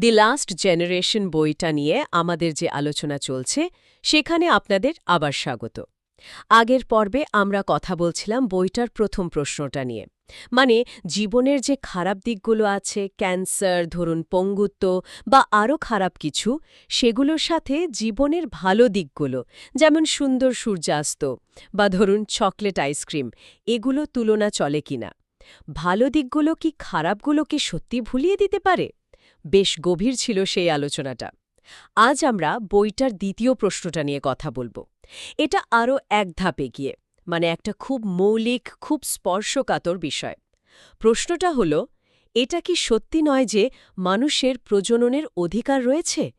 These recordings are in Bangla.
দি লাস্ট জেনারেশন বইটা নিয়ে আমাদের যে আলোচনা চলছে, সেখানে আপনাদের আবার স্বাগত। আগের পর্বে আমরা কথা বলছিলাম বইটার প্রথম প্রশ্নটা নিয়ে। মানে জীবনের যে খারাপ দিকগুলো আছে, ক্যান্সার, ধরুন পঙ্গুত্ব বা আরও খারাপ কিছু, সেগুলোর সাথে জীবনের ভালো দিকগুলো, যেমন সুন্দর সূর্যাস্ত বা ধরুন চকলেট আইসক্রিম, এগুলো তুলনা চলে কিনা? ভালো দিকগুলো কি খারাপগুলোকে সত্যি ভুলিয়ে দিতে পারে? বেশ গভীর ছিল সেই আলোচনাটা। আজ আমরা বইটার দ্বিতীয় প্রশ্নটা নিয়ে কথা বলব। এটা আরও এক ধাপে গিয়ে মানে একটা খুব মৌলিক, খুব স্পর্শকাতর বিষয়। প্রশ্নটা হল, এটা কি সত্যি নয় যে মানুষের প্রজননের অধিকার রয়েছে?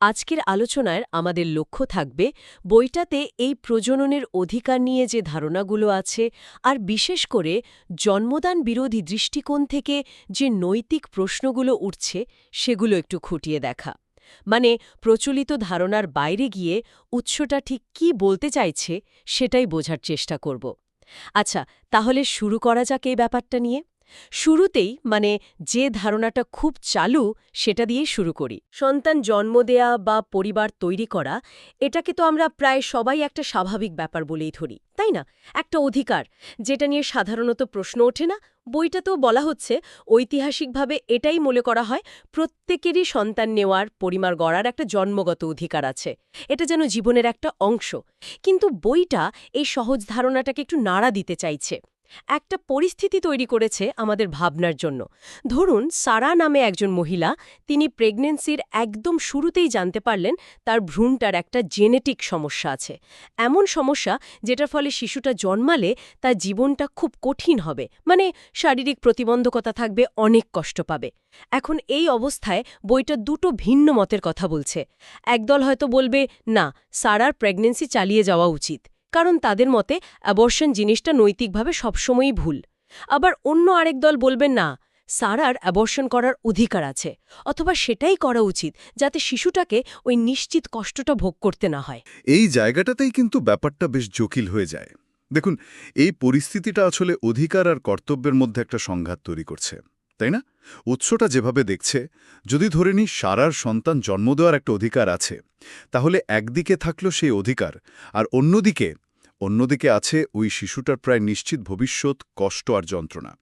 আজকের আলোচনায় আমাদের লক্ষ্য থাকবে বইটাতে এই প্রজননের অধিকার নিয়ে যে ধারণাগুলো আছে, আর বিশেষ করে জন্মদান বিরোধী দৃষ্টিকোণ থেকে যে নৈতিক প্রশ্নগুলো উঠছে, সেগুলো একটু খুঁটিয়ে দেখা। মানে প্রচলিত ধারণার বাইরে গিয়ে উৎসটা ঠিক কি বলতে চাইছে, সেটাই বোঝার চেষ্টা করব। আচ্ছা তাহলে শুরু করা যাক এই ব্যাপারটা নিয়ে। শুরুতেই মানে যে ধারণাটা খুব চালু সেটা দিয়েই শুরু করি। সন্তান জন্ম দেয়া বা পরিবার তৈরি করা, এটাকে তো আমরা প্রায় সবাই একটা স্বাভাবিক ব্যাপার বলেই ধরি, তাই না? একটা অধিকার, যেটা নিয়ে সাধারণত প্রশ্ন ওঠে না। বইটাতেও বলা হচ্ছে, ঐতিহাসিকভাবে এটাই মনে করা হয়, প্রত্যেকেরই সন্তান নেওয়ার পরিমার গড়ার একটা জন্মগত অধিকার আছে। এটা যেন জীবনের একটা অংশ। কিন্তু বইটা এই সহজ ধারণাটাকে একটু নাড়া দিতে চাইছে। একটা পরিস্থিতি তৈরি করেছে আমাদের ভাবনার জন্য। ধরুন, সারা নামে একজন মহিলা, তিনি প্রেগনেন্সির একদম শুরুতেই জানতে পারলেন তার ভ্রূণটার একটা জেনেটিক সমস্যা আছে। এমন সমস্যা যেটার ফলে শিশুটা জন্মালে তার জীবনটা খুব কঠিন হবে। মানে শারীরিক প্রতিবন্ধকতা থাকবে, অনেক কষ্ট পাবে। এখন এই অবস্থায় বইটা দুটো ভিন্ন মতের কথা বলছে। একদল হয়তো বলবে, না, সারার প্রেগনেন্সি চালিয়ে যাওয়া উচিত। কারণ তাদের মতে অ্যাবর্শন জিনিসটা নৈতিকভাবে সবসময়ই ভুল। আবার অন্য আরেক দল বলবেন, না, সারার অ্যাবর্শন করার অধিকার আছে, অথবা সেটাই করা উচিত, যাতে শিশুটাকে ওই নিশ্চিত কষ্টটা ভোগ করতে না হয়। এই জায়গাটাতেই কিন্তু ব্যাপারটা বেশ জটিল হয়ে যায়। দেখুন, এই পরিস্থিতিটা আসলে অধিকার আর কর্তব্যের মধ্যে একটা সংঘাত তৈরি করছে। তাই না? উৎসটা যেভাবে দেখছে, যদি ধরে নি সারার সন্তান জন্ম দেওয়ার একটা অধিকার আছে, তাহলে একদিকে থাকল সেই অধিকার, আর অন্যদিকে অন্যদিকে আছে ওই শিশুটার প্রায় নিশ্চিত ভবিষ্যৎ, কষ্ট আর যন্ত্রণা।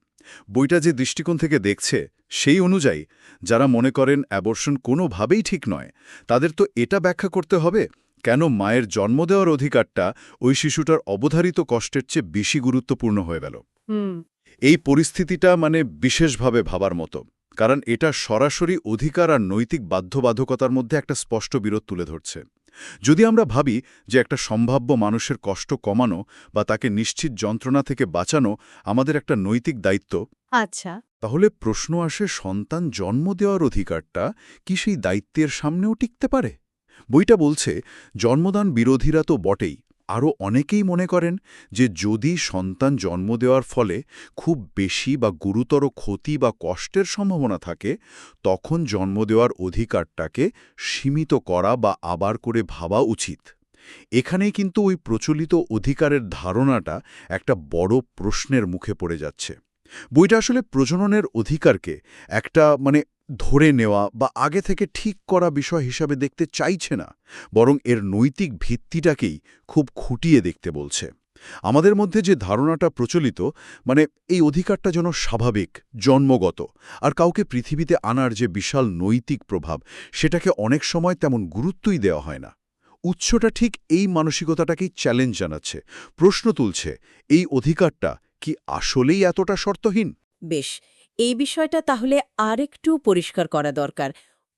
বইটা যে দৃষ্টিকোণ থেকে দেখছে, সেই অনুযায়ী যারা মনে করেন অ্যাবর্ষণ কোনোভাবেই ঠিক নয়, তাদের তো এটা ব্যাখ্যা করতে হবে, কেন মায়ের জন্ম দেওয়ার অধিকারটা ওই শিশুটার অবধারিত কষ্টের চেয়ে বেশি গুরুত্বপূর্ণ হয়ে গেল। এই পরিস্থিতিটা মানে বিশেষভাবে ভাবার মতো। কারণ এটা সরাসরি অধিকার আর নৈতিক বাধ্যবাধকতার মধ্যে একটা স্পষ্ট বিরোধ তুলে ধরছে। যদি আমরা ভাবি যে একটা সম্ভাব্য মানুষের কষ্ট কমানো বা তাকে নিশ্চিত যন্ত্রণা থেকে বাঁচানো আমাদের একটা নৈতিক দায়িত্ব আচ্ছা। তাহলে প্রশ্ন আসে সন্তান জন্ম দেওয়ার অধিকারটা কি সেই দায়িত্বের সামনেও টিকতে পারে? বইটা বলছে জন্মদান বিরোধীরা তো বটেই। আরও অনেকেই মনে করেন যে যদি সন্তান জন্ম দেওয়ার ফলে খুব বেশি বা গুরুতর ক্ষতি বা কষ্টের সম্ভাবনা থাকে, তখন জন্ম দেওয়ার অধিকারটাকে সীমিত করা বা আবার করে ভাবা উচিত। এখানেই কিন্তু ওই প্রচলিত অধিকারের ধারণাটা একটা বড় প্রশ্নের মুখে পড়ে যাচ্ছে। বইটা আসলে প্রজননের অধিকারকে একটা মানে ধরে নেওয়া বা আগে থেকে ঠিক করা বিষয় হিসাবে দেখতে চাইছে না, বরং এর নৈতিক ভিত্তিটাকেই খুব খুঁটিয়ে দেখতে বলছে। আমাদের মধ্যে যে ধারণাটা প্রচলিত মানে এই অধিকারটা যেন স্বাভাবিক, জন্মগত, আর কাউকে পৃথিবীতে আনার যে বিশাল নৈতিক প্রভাব, সেটাকে অনেক সময় তেমন গুরুত্বই দেওয়া হয় না। উৎসটা ঠিক এই মানসিকতাটাকেই চ্যালেঞ্জ জানাচ্ছে। প্রশ্ন তুলছে, এই অধিকারটা কি আসলেই এতটা শর্তহীন? বেশ এই বিষয়টা তাহলে আরেকটু পরিষ্কার করা দরকার।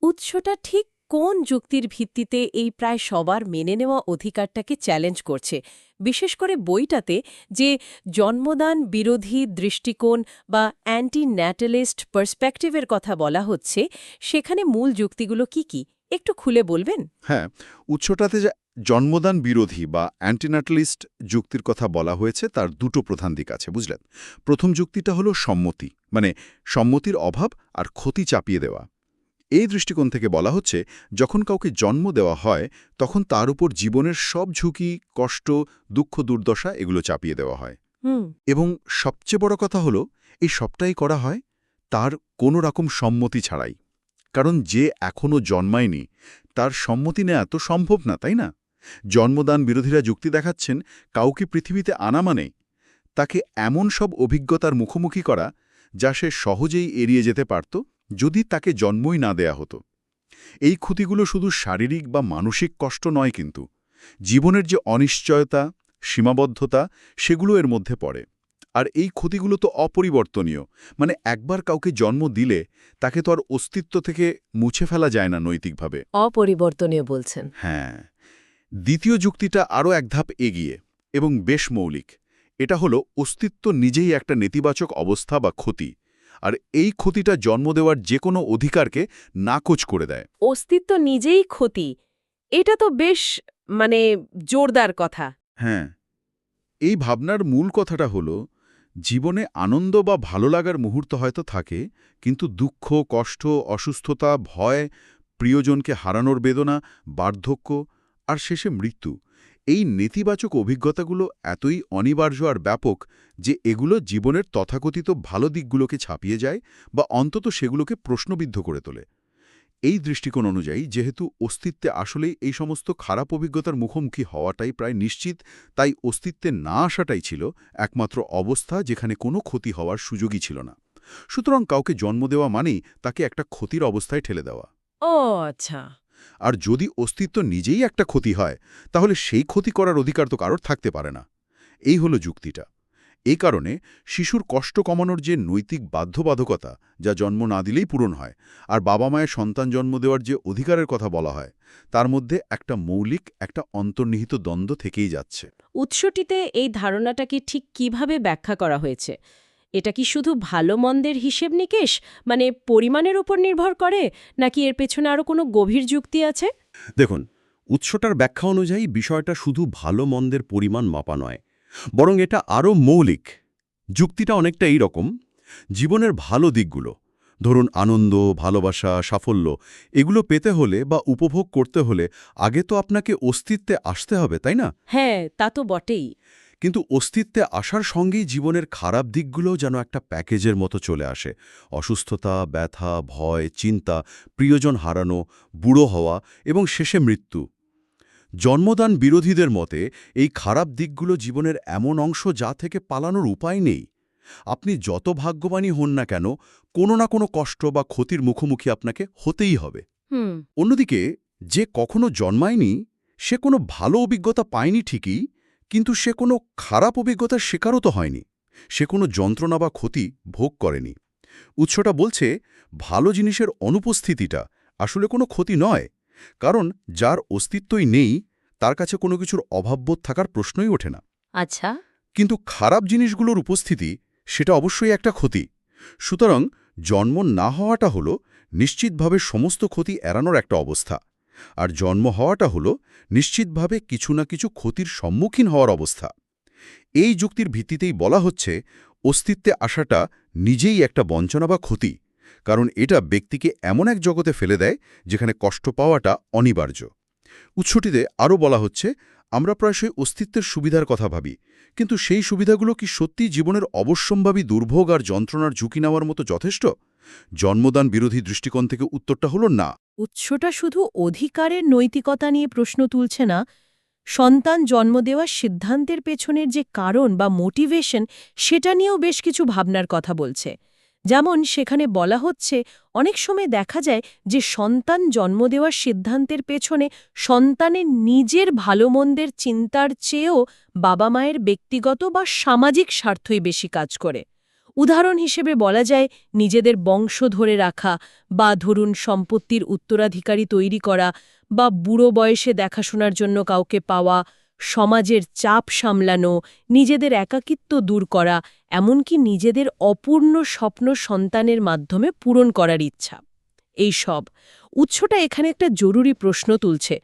উৎসটা ঠিক কোন যুক্তির ভিত্তিতে এই প্রায় সবার মেনে নেওয়া অধিকারটাকে চ্যালেঞ্জ করছে? বিশেষ করে বইটাতে যে জন্মদান বিরোধী দৃষ্টিকোণ বা অ্যান্টি ন্যাটালিস্ট পার্সপেক্টিভের কথা বলা হচ্ছে সেখানে মূল যুক্তিগুলো কি কি? একটু খুলে বলবেন? হ্যাঁ উৎসটাতে যে জন্মদান বিরোধী বা অ্যান্টিনাটালিস্ট যুক্তির কথা বলা হয়েছে তার দুটো প্রধান দিক আছে বুঝলেন? প্রথম যুক্তিটা হলো সম্মতি মানে সম্মতির অভাব আর ক্ষতি চাপিয়ে দেওয়া। এই দৃষ্টিকোণ থেকে বলা হচ্ছে যখন কাউকে জন্ম দেওয়া হয় তখন তার উপর জীবনের সব ঝুঁকি কষ্ট দুঃখ দুর্দশা এগুলো চাপিয়ে দেওয়া হয়। এবং সবচেয়ে বড় কথা হলো এই সবটাই করা হয় তার কোনো রকম সম্মতি ছাড়াই। কারণ যে এখনও জন্মায়নি তার সম্মতি নেওয়া তো সম্ভব না তাই না? জন্মদান বিরোধীরা যুক্তি দেখাচ্ছেন কাউকে পৃথিবীতে আনা মানে তাকে এমন সব অভিজ্ঞতার মুখোমুখি করা যা সে সহজেই এড়িয়ে যেতে পারত যদি তাকে জন্মই না দেয়া হতো। এই ক্ষতিগুলো শুধু শারীরিক বা মানসিক কষ্ট নয় কিন্তু জীবনের যে অনিশ্চয়তা সীমাবদ্ধতা সেগুলো এর মধ্যে পড়ে। আর এই ক্ষতিগুলো তো অপরিবর্তনীয় মানে একবার কাউকে জন্ম দিলে তাকে তো আর অস্তিত্ব থেকে মুছে ফেলা যায় না নৈতিকভাবে। অপরিবর্তনীয় বলছেন। হ্যাঁ। দ্বিতীয় যুক্তিটা আরও এক ধাপ এগিয়ে এবং বেশ মৌলিক। এটা হলো অস্তিত্ব নিজেই একটা নেতিবাচক অবস্থা বা ক্ষতি আর এই ক্ষতিটা জন্ম দেওয়ার যে কোনো অধিকারকে নাকচ করে দেয়। অস্তিত্ব নিজেই ক্ষতি এটা তো বেশ মানে জোরদার কথা। হ্যাঁ এই ভাবনার মূল কথাটা হলো জীবনে আনন্দ বা ভালো লাগার মুহূর্ত হয়তো থাকে কিন্তু দুঃখ কষ্ট অসুস্থতা ভয় প্রিয়জনকে হারানোর বেদনা বার্ধক্য আর শেষে মৃত্যু। এই নেতিবাচক অভিজ্ঞতাগুলো এতই অনিবার্য আর ব্যাপক যে এগুলো জীবনের তথাকথিত ভালো দিকগুলোকে ছাপিয়ে যায় বা অন্তত সেগুলোকে প্রশ্নবিদ্ধ করে তোলে। এই দৃষ্টিকোণ অনুযায়ী, যেহেতু অস্তিত্বে আসলেই এই সমস্ত খারাপ অভিজ্ঞতার মুখোমুখি হওয়াটাই প্রায় নিশ্চিত, তাই অস্তিত্বে না আসাটাই ছিল একমাত্র অবস্থা যেখানে কোনো ক্ষতি হওয়ার সুযোগই ছিল না। সুতরাং কাউকে জন্ম দেওয়া মানেই তাকে একটা ক্ষতির অবস্থায় ঠেলে দেওয়া। ও আচ্ছা। আর যদি অস্তিত্ব নিজেই একটা ক্ষতি হয়, তাহলে সেই ক্ষতি করার অধিকার তো কারোর থাকতে পারে না। এই হলো যুক্তিটা। এই কারণে শিশুর কষ্ট কমানোর যে নৈতিক বাধ্যবাধকতা, যা জন্ম না দিলেই পূরণ হয়, আর বাবা মায়ের সন্তান জন্ম দেওয়ার যে অধিকারের কথা বলা হয়, তার মধ্যে একটা মৌলিক, একটা অন্তর্নিহিত দ্বন্দ্ব থেকেই যাচ্ছে। উৎসটিতে এই ধারণাটাকে ঠিক কীভাবে ব্যাখ্যা করা হয়েছে? এটা কি শুধু ভালো মন্দের হিসেব নিকেশ? মানে পরিমাণের উপর নির্ভর করে? নাকি এর পেছনে আরও কোনো গভীর যুক্তি আছে? দেখুন উৎসটার ব্যাখ্যা অনুযায়ী বিষয়টা শুধু ভালো মন্দের পরিমাণ মাপা নয় বরং এটা আরও মৌলিক। যুক্তিটা অনেকটা এই রকম জীবনের ভালো দিকগুলো ধরুন আনন্দ ভালোবাসা সাফল্য এগুলো পেতে হলে বা উপভোগ করতে হলে আগে তো আপনাকে অস্তিত্বে আসতে হবে তাই না? হ্যাঁ তা তো বটেই। কিন্তু অস্তিত্বে আসার সঙ্গেই জীবনের খারাপ দিকগুলো যেন একটা প্যাকেজের মতো চলে আসে। অসুস্থতা ব্যথা ভয় চিন্তা প্রিয়জন হারানো বুড়ো হওয়া এবং শেষে মৃত্যু। জন্মদান বিরোধীদের মতে এই খারাপ দিকগুলো জীবনের এমন অংশ যা থেকে পালানোর উপায় নেই। আপনি যত ভাগ্যবানই হন না কেন কোনো না কোনো কষ্ট বা ক্ষতির মুখোমুখি আপনাকে হতেই হবে। অন্যদিকে যে কখনো জন্মায়নি সে কোনো ভালো অভিজ্ঞতা পায়নি ঠিকই কিন্তু সে কোনো খারাপ অভিজ্ঞতার শিকারও তো হয়নি। সে কোনো যন্ত্রণা বা ক্ষতি ভোগ করেনি। উৎসটা বলছে ভালো জিনিসের অনুপস্থিতিটা আসলে কোনো ক্ষতি নয় কারণ যার অস্তিত্বই নেই তার কাছে কোনো কিছুর অভাববোধ থাকার প্রশ্নই ওঠে না। আচ্ছা। কিন্তু খারাপ জিনিসগুলোর উপস্থিতি সেটা অবশ্যই একটা ক্ষতি। সুতরাং জন্ম না হওয়াটা হলো নিশ্চিতভাবে সমস্ত ক্ষতি এড়ানোর একটা অবস্থা। আর জন্ম হওয়াটা হল নিশ্চিতভাবে কিছু না কিছু ক্ষতির সম্মুখীন হওয়ার অবস্থা। এই যুক্তির ভিত্তিতেই বলা হচ্ছে, অস্তিত্বে আসাটা নিজেই একটা বঞ্চনা বা ক্ষতি, কারণ এটা ব্যক্তিকে এমন এক জগতে ফেলে দেয় যেখানে কষ্ট পাওয়াটা অনিবার্য। উৎসটিতে আরও বলা হচ্ছে, আমরা প্রায়শই অস্তিত্বের সুবিধার কথা ভাবি কিন্তু সেই সুবিধাগুলো কি সত্যি জীবনের অবশ্যম্ভাবী দুর্ভোগ আর যন্ত্রণার ঝুঁকি নেওয়ার মতো যথেষ্ট? জন্মদান বিরোধী দৃষ্টিকোণ থেকে উত্তরটা হল না। উৎসটা শুধু অধিকারের নৈতিকতা নিয়ে প্রশ্ন তুলছে না, সন্তান জন্ম দেওয়ার সিদ্ধান্তের পেছনের যে কারণ বা মোটিভেশন, সেটা নিয়েও বেশ কিছু ভাবনার কথা বলছে। যেমন সেখানে বলা হচ্ছে, অনেক সময় দেখা যায় যে সন্তান জন্ম দেওয়ার সিদ্ধান্তের পেছনে সন্তানের নিজের ভালো মন্দের চিন্তার চেয়েও বাবা মায়ের ব্যক্তিগত বা সামাজিক স্বার্থই বেশি কাজ করে। উদাহরণ হিসেবে বলা যায়, নিজেদের বংশ ধরে রাখা বা ধরুন সম্পত্তির উত্তরাধিকারী তৈরি করা বা বুড়ো বয়সে দেখাশোনার জন্য কাউকে পাওয়া সমাজের চাপ সামলানো, নিজেদের একাকিত্ব দূর করা, এমনকি নিজেদের অপূর্ণ স্বপ্ন সন্তানের মাধ্যমে পূরণ করার ইচ্ছা। এই সব উৎসটা এখানে একটা জরুরি প্রশ্ন তুলছে।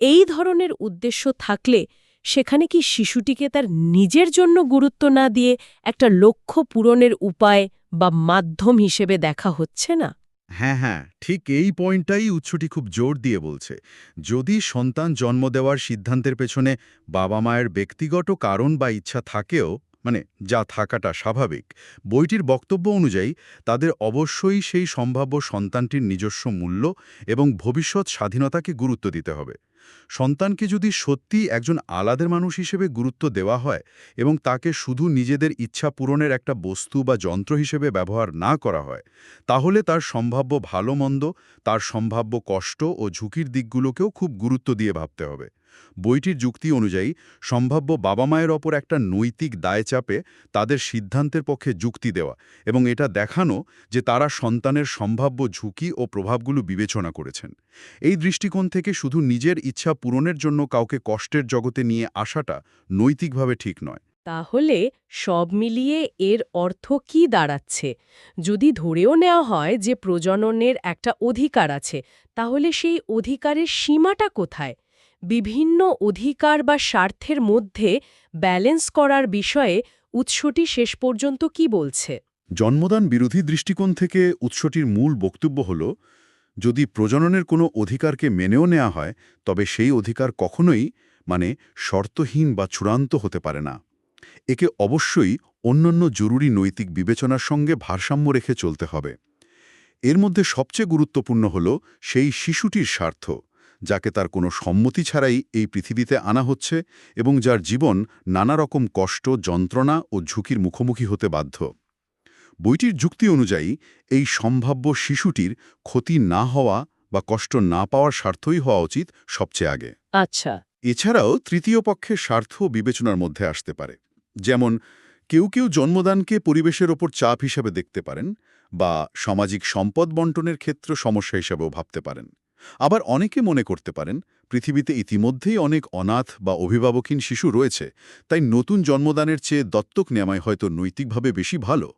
এই ধরনের উদ্দেশ্য থাকলে সেখানে কি শিশুটিকে তার নিজের জন্য গুরুত্ব না দিয়ে একটা লক্ষ্য পূরণের উপায় বা মাধ্যম হিসেবে দেখা হচ্ছে না? হ্যাঁ হ্যাঁ ঠিক এই পয়েন্টটাই উৎসটি খুব জোর দিয়ে বলছে। যদি সন্তান জন্ম দেওয়ার সিদ্ধান্তের পেছনে বাবা মায়ের ব্যক্তিগত কারণ বা ইচ্ছা থাকেও মানে যা থাকাটা স্বাভাবিক। বইটির বক্তব্য অনুযায়ী, তাদের অবশ্যই সেই সম্ভাব্য সন্তানটির নিজস্ব মূল্য এবং ভবিষ্যৎ স্বাধীনতাকে গুরুত্ব দিতে হবে। সন্তানকে যদি সত্যি একজন আলাদের মানুষ হিসেবে গুরুত্ব দেওয়া হয় এবং তাকে শুধু নিজেদের ইচ্ছা পূরণের একটা বস্তু বা যন্ত্র হিসেবে ব্যবহার না করা হয়, তাহলে তার সম্ভাব্য ভালো মন্দ, তার সম্ভাব্য কষ্ট ও ঝুঁকির দিকগুলোকেও খুব গুরুত্ব দিয়ে ভাবতে হবে। বইটির যুক্তি অনুযায়ী, সম্ভাব্য বাবা মায়ের ওপর একটা নৈতিক দায় চাপে তাদের সিদ্ধান্তের পক্ষে যুক্তি দেওয়া এবং এটা দেখানো যে তারা সন্তানের সম্ভাব্য ঝুঁকি ও প্রভাবগুলো বিবেচনা করেছেন। এই দৃষ্টিকোণ থেকে শুধু নিজের ইচ্ছা পূরণের জন্য কাউকে কষ্টের জগতে নিয়ে আসাটা নৈতিকভাবে ঠিক নয়। তাহলে সব মিলিয়ে এর অর্থ কি দাঁড়াচ্ছে? যদি ধরেও নেওয়া হয় যে প্রজননের একটা অধিকার আছে, তাহলে সেই অধিকারের সীমাটা কোথায়? বিভিন্ন অধিকার বা স্বার্থের মধ্যে ব্যালেন্স করার বিষয়ে উৎসটি শেষ পর্যন্ত কি বলছে? জন্মদান বিরোধী দৃষ্টিকোণ থেকে উৎসটির মূল বক্তব্য হল, যদি প্রজননের কোনো অধিকারকে মেনেও নেওয়া হয়, তবে সেই অধিকার কখনোই মানে শর্তহীন বা চূড়ান্ত হতে পারে না। একে অবশ্যই অন্যান্য জরুরি নৈতিক বিবেচনার সঙ্গে ভারসাম্য রেখে চলতে হবে। এর মধ্যে সবচেয়ে গুরুত্বপূর্ণ হল সেই শিশুটির স্বার্থ। যাকে তার কোনো সম্মতি ছাড়াই এই পৃথিবীতে আনা হচ্ছে এবং যার জীবন নানা রকম কষ্ট যন্ত্রণা ও ঝুঁকির মুখোমুখি হতে বাধ্য। বইটির যুক্তি অনুযায়ী এই সম্ভাব্য শিশুটির ক্ষতি না হওয়া বা কষ্ট না পাওয়ার স্বার্থই হওয়া উচিত সবচেয়ে আগে। আচ্ছা। এছাড়াও তৃতীয় পক্ষের স্বার্থ বিবেচনার মধ্যে আসতে পারে। যেমন কেউ কেউ জন্মদানকে পরিবেশের ওপর চাপ হিসেবে দেখতে পারেন বা সামাজিক সম্পদ বন্টনের ক্ষেত্র সমস্যা হিসেবেও ভাবতে পারেন। আবার অনেকে মনে করতে পারেন, পৃথিবীতে ইতিমধ্যেই অনেক অনাথ বা অভিভাবকহীন শিশু রয়েছে, তাই নতুন জন্মদানের চেয়ে দত্তক নেওয়াই হয়তো নৈতিকভাবে বেশি ভালো।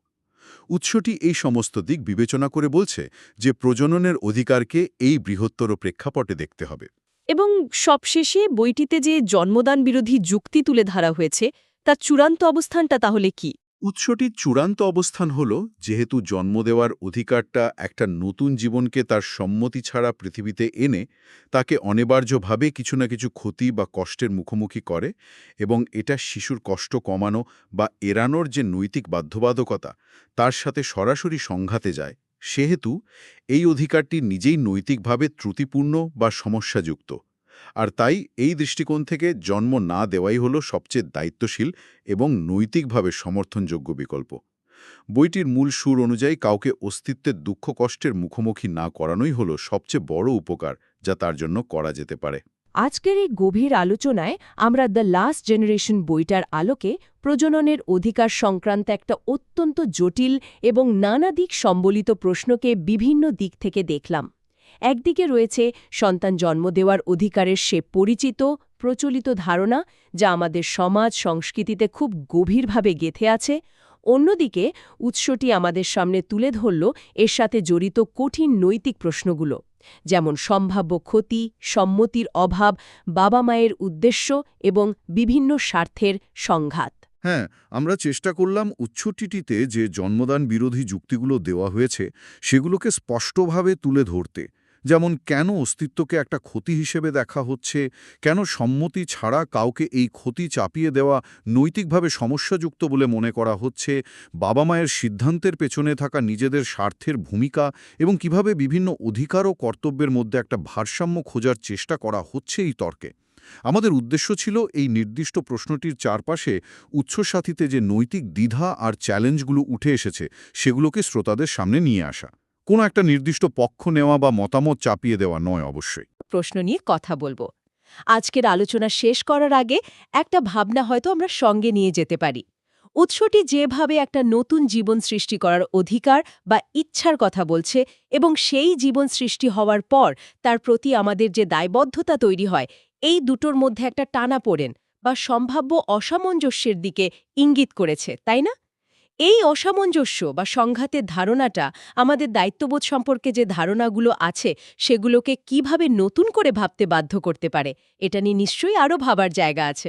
উৎসটি এই সমস্ত দিক বিবেচনা করে বলছে যে প্রজননের অধিকারকে এই বৃহত্তর প্রেক্ষাপটে দেখতে হবে। এবং সবশেষে বইটিতে যে জন্মদান বিরোধী যুক্তি তুলে ধরা হয়েছে, তার চূড়ান্ত অবস্থানটা তাহলে কি? উৎসটির চূড়ান্ত অবস্থান হল, যেহেতু জন্ম দেওয়ার অধিকারটা একটা নতুন জীবনকে তার সম্মতি ছাড়া পৃথিবীতে এনে, তাকে অনিবার্যভাবে কিছু না কিছু ক্ষতি বা কষ্টের মুখোমুখি করে এবং এটা শিশুর কষ্ট কমানো বা এড়ানোর যে নৈতিক বাধ্যবাধকতা, তার সাথে সরাসরি সংঘাতে যায়। সেহেতু এই অধিকারটি নিজেই নৈতিকভাবে ত্রুটিপূর্ণ বা সমস্যাযুক্ত। আর তাই এই দৃষ্টিকোণ থেকে জন্ম না দেওয়াই হল সবচেয়ে দায়িত্বশীল এবং নৈতিকভাবে সমর্থনযোগ্য বিকল্প। বইটির মূল সুর অনুযায়ী কাউকে অস্তিত্বের দুঃখ কষ্টের মুখোমুখি না করানোই হল সবচেয়ে বড় উপকার যা তার জন্য করা যেতে পারে। আজকের এই গভীর আলোচনায় আমরা দ্য লাস্ট জেনারেশন বইটার আলোকে প্রজননের অধিকার সংক্রান্ত একটা অত্যন্ত জটিল এবং নানা দিক সম্বলিত প্রশ্নকে বিভিন্ন দিক থেকে দেখলাম। একদিকে রয়েছে সন্তান জন্ম দেওয়ার অধিকারের সে পরিচিত, প্রচলিত ধারণা যা আমাদের সমাজ সংস্কৃতিতে খুব গভীরভাবে গেথে আছে, অন্যদিকে উৎসটি আমাদের সামনে তুলে ধরল এর সাথে জড়িত কঠিন নৈতিক প্রশ্নগুলো, যেমন সম্ভাব্য ক্ষতি, সম্মতির অভাব, বাবা মায়ের উদ্দেশ্য এবং বিভিন্ন স্বার্থের সংঘাত। হ্যাঁ আমরা চেষ্টা করলাম উচ্ছটিটিতে যে জন্মদান বিরোধী যুক্তিগুলো দেওয়া হয়েছে সেগুলোকে স্পষ্টভাবে তুলে ধরতে। যেমন কেন অস্তিত্বকে একটা ক্ষতি হিসেবে দেখা হচ্ছে, কেন সম্মতি ছাড়া কাউকে এই ক্ষতি চাপিয়ে দেওয়া নৈতিকভাবে সমস্যাযুক্ত বলে মনে করা হচ্ছে, বাবা মায়ের সিদ্ধান্তের পেছনে থাকা নিজেদের স্বার্থের ভূমিকা এবং কীভাবে বিভিন্ন অধিকার ও কর্তব্যের মধ্যে একটা ভারসাম্য খোঁজার চেষ্টা করা হচ্ছে এই তর্কে। আমাদের উদ্দেশ্য ছিল এই নির্দিষ্ট প্রশ্নটির চারপাশে উৎসসাথীতে যে নৈতিক দ্বিধা আর চ্যালেঞ্জগুলো উঠে এসেছে, সেগুলোকে শ্রোতাদের সামনে নিয়ে আসা। কোনো একটা নির্দিষ্ট পক্ষ নেওয়া বা মতামত চাপিয়ে দেওয়া নয় অবশ্যই। প্রশ্ন নিয়ে কথা বলব। আজকের আলোচনা শেষ করার আগে একটা ভাবনা হয়তো আমরা সঙ্গে নিয়ে যেতে পারি। উৎসটি যেভাবে একটা নতুন জীবন সৃষ্টি করার অধিকার বা ইচ্ছার কথা বলছে এবং সেই জীবন সৃষ্টি হওয়ার পর তার প্রতি আমাদের যে দায়বদ্ধতা তৈরি হয়, এই দুটোর মধ্যে একটা টানা পড়েন বা সম্ভাব্য অসামঞ্জস্যের দিকে ইঙ্গিত করেছে, তাই না? এই অসামঞ্জস্য বা সংঘাতের ধারণাটা আমাদের দায়িত্ববোধ সম্পর্কে যে ধারণাগুলো আছে, সেগুলোকে কীভাবে নতুন করে ভাবতে বাধ্য করতে পারে, এটা নিয়ে নিশ্চয়ই আরও ভাবার জায়গা আছে।